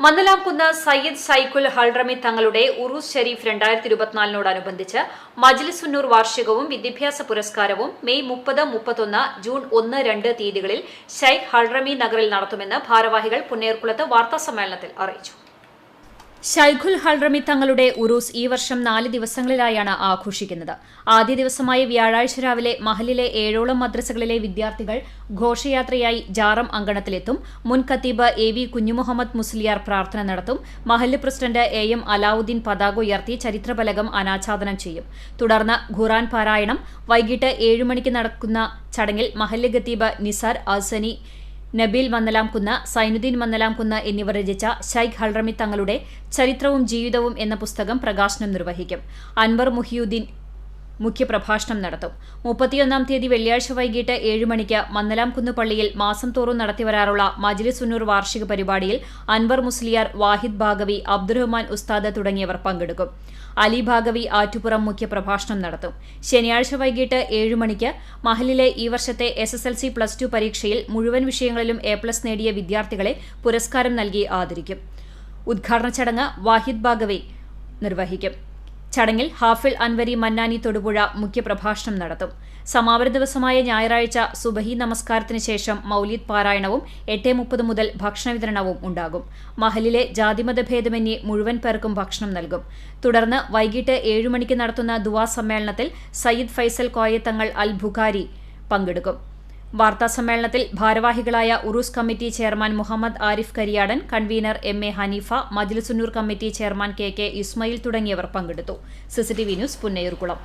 മന്ദലാംകുന്ന് സയ്യിദ് സൈഖുൽ ഹൾറമി തങ്ങളുടെ ഉറൂസ് ഷെരീഫ് രണ്ടായിരത്തി ഇരുപത്തിനാലിനോടനുബന്ധിച്ച് മജ്ലിസുന്നൂർ വാർഷികവും വിദ്യാഭ്യാസ പുരസ്കാരവും മെയ് മുപ്പത് മുപ്പത്തൊന്ന് ജൂൺ ഒന്ന് രണ്ട് തീയതികളിൽ ഷൈഖ് ഹൾറമി നഗറിൽ നടത്തുമെന്ന് ഭാരവാഹികൾ പുന്നേർക്കുളത്ത് വാർത്താസമ്മേളനത്തിൽ അറിയിച്ചു. ഷൈഖുൽ ഹൽറമി തങ്ങളുടെ ഉറൂസ് ഈ വർഷം നാല് ദിവസങ്ങളിലായാണ് ആഘോഷിക്കുന്നത്. ആദ്യ ദിവസമായ വ്യാഴാഴ്ച രാവിലെ മഹലിലെ ഏഴോളം മദ്രസകളിലെ വിദ്യാർത്ഥികൾ ഘോഷയാത്രയായി ജാറം അങ്കണത്തിലെത്തും. മുൻ ഖത്തീബ് എ വി കുഞ്ഞുമുഹമ്മദ് മുസ്ലിയാർ പ്രാർത്ഥന നടത്തും. മഹല്ല് പ്രസിഡന്റ് എ എം അലാവുദ്ദീൻ പതാക ഉയർത്തി ചരിത്രഫലകം അനാച്ഛാദനം ചെയ്യും. തുടർന്ന് ഖുറാൻ പാരായണം. വൈകിട്ട് ഏഴു മണിക്ക് നടക്കുന്ന ചടങ്ങിൽ മഹല്ല് ഖത്തീബ് നിസാർ അസനി നബീൽ മന്നലാംകുന്ന് സൈനുദ്ദീൻ മന്നലാംകുന്ന് എന്നിവർ രചിച്ച ഷൈഖ് ഹൾറമി തങ്ങളുടെ ചരിത്രവും ജീവിതവും എന്ന പുസ്തകം പ്രകാശനം നിർവഹിക്കും. അൻവർ മുഹിയുദ്ദീൻ മുഖ്യപ്രഭാഷണം നടത്തും. മുപ്പത്തിയൊന്നാം തീയതി വെള്ളിയാഴ്ച വൈകിട്ട് ഏഴ് മണിക്ക് മന്നലാംകുന്ന് പള്ളിയിൽ മാസം തോറും നടത്തിവരാറുള്ള മജ്ലിസുന്നൂർ വാർഷിക പരിപാടിയിൽ അൻവർ മുസ്ലിയാർ വാഹിദ് ഭാഗവി അബ്ദുറഹ്മാൻ ഉസ്താദ് തുടങ്ങിയവർ പങ്കെടുക്കും. അലി ഭാഗവി ആറ്റുപുറം മുഖ്യപ്രഭാഷണം നടത്തും. ശനിയാഴ്ച വൈകിട്ട് ഏഴ് മണിക്ക് മഹലിലെ ഈ വർഷത്തെ S S L C plus two പരീക്ഷയിൽ മുഴുവൻ വിഷയങ്ങളിലും എ പ്ലസ് നേടിയ വിദ്യാർത്ഥികളെ പുരസ്കാരം നൽകി ആദരിക്കും. ഉദ്ഘാടന ചടങ്ങ് വാഹിദ് ഭാഗവി നിർവഹിക്കും. ചടങ്ങിൽ ഹാഫിൽ അൻവരി മന്നാനി തൊടുപുഴ മുഖ്യപ്രഭാഷണം നടത്തും. സമാപന ദിവസമായ ഞായറാഴ്ച സുബഹി നമസ്കാരത്തിന് ശേഷം മൌലീദ് പാരായണവും എട്ട് മുപ്പത് മുതൽ ഭക്ഷണ വിതരണവും ഉണ്ടാകും. മഹലിലെ ജാതിമത ഭേദമന്യേ മുഴുവൻ പേർക്കും ഭക്ഷണം നൽകും. തുടർന്ന് വൈകിട്ട് ഏഴു മണിക്ക് നടത്തുന്ന ദുവാ സമ്മേളനത്തിൽ സയ്യിദ് ഫൈസൽ കോയത്തങ്ങൾ അൽ ബുഖാരി പങ്കെടുക്കും. വാർത്താസമ്മേളനത്തിൽ ഭാരവാഹികളായ ഉറൂസ് committee chairman Muhammad Arif Kariyadan convener M A Hanifa Majlisunnoor committee chairman K K Ismail തുടങ്ങിയവർ പങ്കെടുത്തു. CCTV news Punnayurkulam.